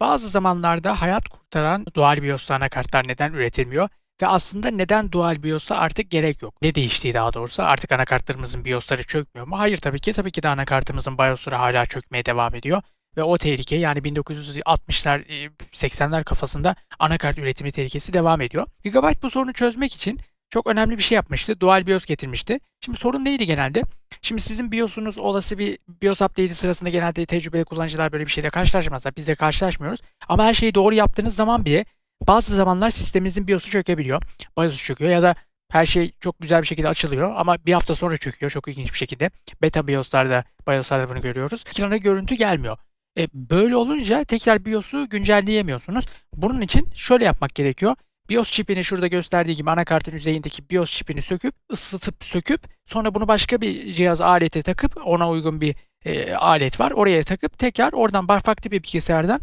Bazı zamanlarda hayat kurtaran dual BIOS'lu anakartlar neden üretilmiyor? Ve aslında neden dual BIOS'a artık gerek yok? Ne değişti daha doğrusu? Artık anakartlarımızın BIOS'ları çökmüyor mu? Hayır tabii ki. Tabii ki de anakartımızın BIOS'ları hala çökmeye devam ediyor. Ve o tehlike yani 1960'lar, e, 80'ler kafasında anakart üretimi tehlikesi devam ediyor. Gigabyte bu sorunu çözmek için çok önemli bir şey yapmıştı. Dual BIOS getirmişti. Şimdi sorun neydi genelde? Şimdi sizin BIOS'unuz olası bir BIOS update'i sırasında genelde tecrübeli kullanıcılar böyle bir şeyle karşılaşmazlar. Biz de karşılaşmıyoruz. Ama her şeyi doğru yaptığınız zaman bile bazı zamanlar sisteminizin BIOS'u çökebiliyor. BIOS'u çöküyor ya da her şey çok güzel bir şekilde açılıyor ama bir hafta sonra çöküyor çok ilginç bir şekilde. Beta BIOS'larda, BIOS'larda bunu görüyoruz. Ekrana görüntü gelmiyor. E, böyle olunca tekrar BIOS'u güncelleyemiyorsunuz. Bunun için şöyle yapmak gerekiyor. BIOS çipini şurada gösterdiği gibi anakartın yüzeyindeki BIOS çipini söküp, ısıtıp söküp sonra bunu başka bir cihaz alete takıp ona uygun bir e, alet var. Oraya takıp tekrar oradan farklı bir bilgisayardan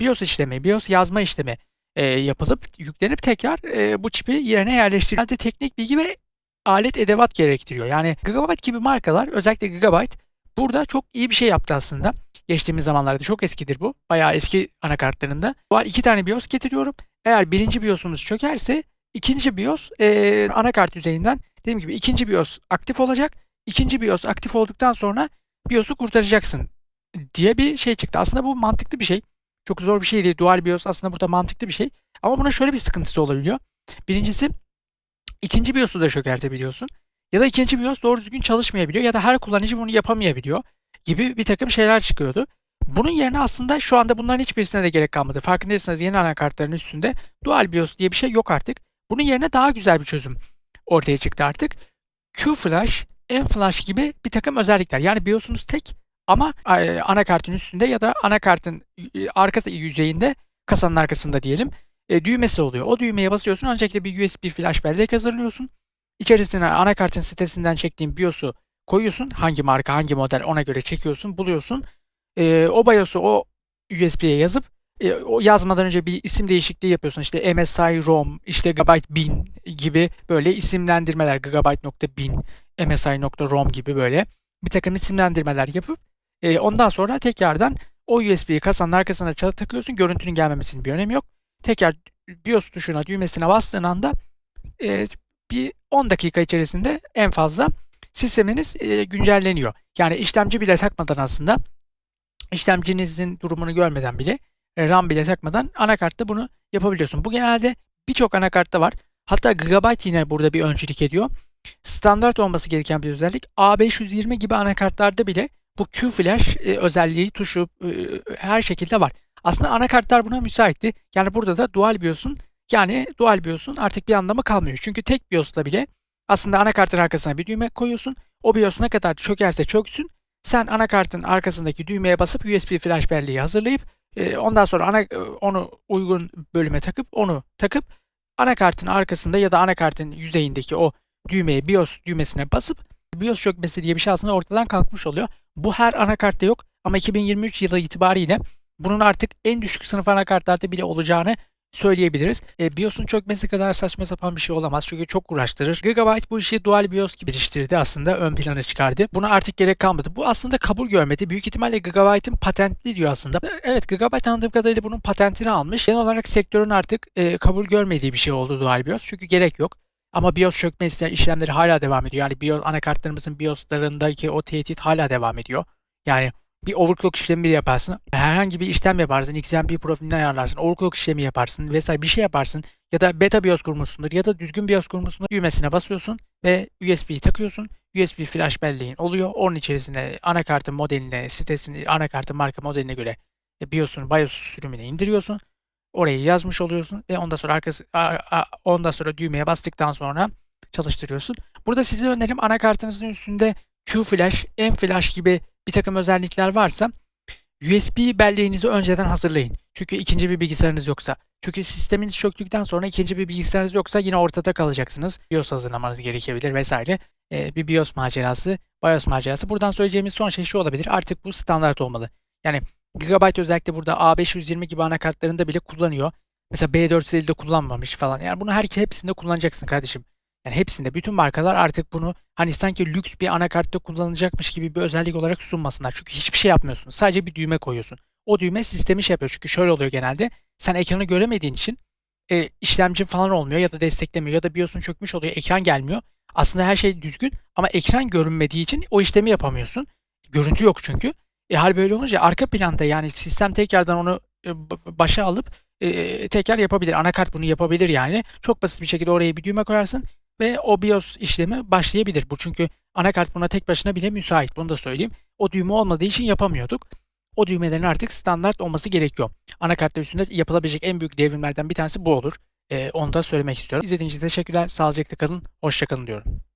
BIOS işlemi, BIOS yazma işlemi e, yapılıp yüklenip tekrar e, bu çipi yerine yerleştiriliyor. Yani teknik bilgi ve alet edevat gerektiriyor. Yani Gigabyte gibi markalar özellikle Gigabyte burada çok iyi bir şey yaptı aslında. Geçtiğimiz zamanlarda çok eskidir bu. Bayağı eski anakartlarında. Var iki tane BIOS getiriyorum. Eğer birinci BIOS'umuz çökerse ikinci BIOS e, anakart yüzeyinden dediğim gibi ikinci BIOS aktif olacak. İkinci BIOS aktif olduktan sonra BIOS'u kurtaracaksın diye bir şey çıktı. Aslında bu mantıklı bir şey. Çok zor bir şey değil. Dual BIOS aslında burada mantıklı bir şey. Ama bunun şöyle bir sıkıntısı olabiliyor. Birincisi ikinci BIOS'u da çökertebiliyorsun. Ya da ikinci BIOS doğru düzgün çalışmayabiliyor ya da her kullanıcı bunu yapamayabiliyor gibi bir takım şeyler çıkıyordu. Bunun yerine aslında şu anda bunların hiçbirisine de gerek kalmadı. Farkındaysanız yeni anakartların üstünde Dual BIOS diye bir şey yok artık. Bunun yerine daha güzel bir çözüm ortaya çıktı artık. Q-Flash, M-Flash gibi bir takım özellikler. Yani BIOS'unuz tek ama e, anakartın üstünde ya da anakartın e, arka yüzeyinde kasanın arkasında diyelim e, düğmesi oluyor. O düğmeye basıyorsun ancak da bir USB flash bellek hazırlıyorsun. İçerisine anakartın sitesinden çektiğin BIOS'u koyuyorsun. Hangi marka, hangi model ona göre çekiyorsun, buluyorsun. E, o BIOS'u o USB'ye yazıp e, o yazmadan önce bir isim değişikliği yapıyorsun. İşte MSI ROM, işte Gigabyte 1000 gibi böyle isimlendirmeler. Gigabyte.bin, MSI.ROM gibi böyle bir takım isimlendirmeler yapıp e, ondan sonra tekrardan o USB'yi kasanın arkasına çalıp takıyorsun. Görüntünün gelmemesinin bir önemi yok. Tekrar BIOS tuşuna düğmesine bastığın anda e, bir 10 dakika içerisinde en fazla sisteminiz e, güncelleniyor. Yani işlemci bile takmadan aslında işlemcinizin durumunu görmeden bile e, RAM bile takmadan anakartta bunu yapabiliyorsun. Bu genelde birçok anakartta var. Hatta Gigabyte yine burada bir öncülük ediyor. Standart olması gereken bir özellik. A520 gibi anakartlarda bile bu Q-Flash e, özelliği tuşu e, her şekilde var. Aslında anakartlar buna müsaitti. Yani burada da Dual BIOS'un yani Dual BIOS'un artık bir anlamı kalmıyor. Çünkü tek BIOS'la bile aslında anakartın arkasına bir düğme koyuyorsun. O BIOS ne kadar çökerse çöksün. Sen anakartın arkasındaki düğmeye basıp USB flash belleği hazırlayıp e, ondan sonra ana, e, onu uygun bölüme takıp onu takıp anakartın arkasında ya da anakartın yüzeyindeki o düğmeye BIOS düğmesine basıp BIOS çökmesi diye bir şey aslında ortadan kalkmış oluyor. Bu her anakartta yok ama 2023 yılı itibariyle bunun artık en düşük sınıf anakartlarda bile olacağını söyleyebiliriz. E, BIOS'un çökmesi kadar saçma sapan bir şey olamaz çünkü çok uğraştırır. Gigabyte bu işi dual BIOS gibi geliştirdi aslında ön plana çıkardı. Buna artık gerek kalmadı. Bu aslında kabul görmedi. Büyük ihtimalle Gigabyte'ın patentli diyor aslında. Evet Gigabyte anladığım kadarıyla bunun patentini almış. Genel olarak sektörün artık e, kabul görmediği bir şey oldu dual BIOS çünkü gerek yok. Ama BIOS çökme işlemleri hala devam ediyor. Yani BIOS anakartlarımızın BIOS'larındaki o tehdit hala devam ediyor. Yani bir overclock işlemi yaparsın. Herhangi bir işlem yaparsın. XMP profilini ayarlarsın. Overclock işlemi yaparsın vesaire bir şey yaparsın. Ya da beta BIOS kurmuşsundur ya da düzgün BIOS kurmuşsundur. Düğmesine basıyorsun ve USB'yi takıyorsun. USB flash belleğin oluyor. Onun içerisine anakartın modeline, sitesini, anakartın marka modeline göre BIOS'un BIOS sürümünü indiriyorsun. Orayı yazmış oluyorsun ve ondan sonra arkası ondan sonra düğmeye bastıktan sonra çalıştırıyorsun. Burada size önerim anakartınızın üstünde Q flash, M flash gibi bir takım özellikler varsa USB belleğinizi önceden hazırlayın. Çünkü ikinci bir bilgisayarınız yoksa. Çünkü sisteminiz çöktükten sonra ikinci bir bilgisayarınız yoksa yine ortada kalacaksınız. BIOS hazırlamanız gerekebilir vesaire. Ee, bir BIOS macerası, BIOS macerası. Buradan söyleyeceğimiz son şey şu olabilir. Artık bu standart olmalı. Yani Gigabyte özellikle burada A520 gibi anakartlarında bile kullanıyor. Mesela B450'de kullanmamış falan. Yani bunu her hepsinde kullanacaksın kardeşim. Yani hepsinde bütün markalar artık bunu hani sanki lüks bir anakartta kullanılacakmış gibi bir özellik olarak sunmasınlar. Çünkü hiçbir şey yapmıyorsun. Sadece bir düğme koyuyorsun. o düğme sistemi şey yapıyor. Çünkü şöyle oluyor genelde. Sen ekranı göremediğin için e, işlemci falan olmuyor ya da desteklemiyor ya da BIOS'un çökmüş oluyor. Ekran gelmiyor. Aslında her şey düzgün ama ekran görünmediği için o işlemi yapamıyorsun. Görüntü yok çünkü. E hal böyle olunca arka planda yani sistem tekrardan onu e, başa alıp e, tekrar yapabilir. Anakart bunu yapabilir yani. Çok basit bir şekilde oraya bir düğme koyarsın ve o BIOS işlemi başlayabilir. Bu çünkü anakart buna tek başına bile müsait. Bunu da söyleyeyim. O düğme olmadığı için yapamıyorduk. O düğmelerin artık standart olması gerekiyor. Anakartlar üstünde yapılabilecek en büyük devrimlerden bir tanesi bu olur. E, onu da söylemek istiyorum. İzlediğiniz için teşekkürler. Sağlıcakla kalın. Hoşça kalın diyorum.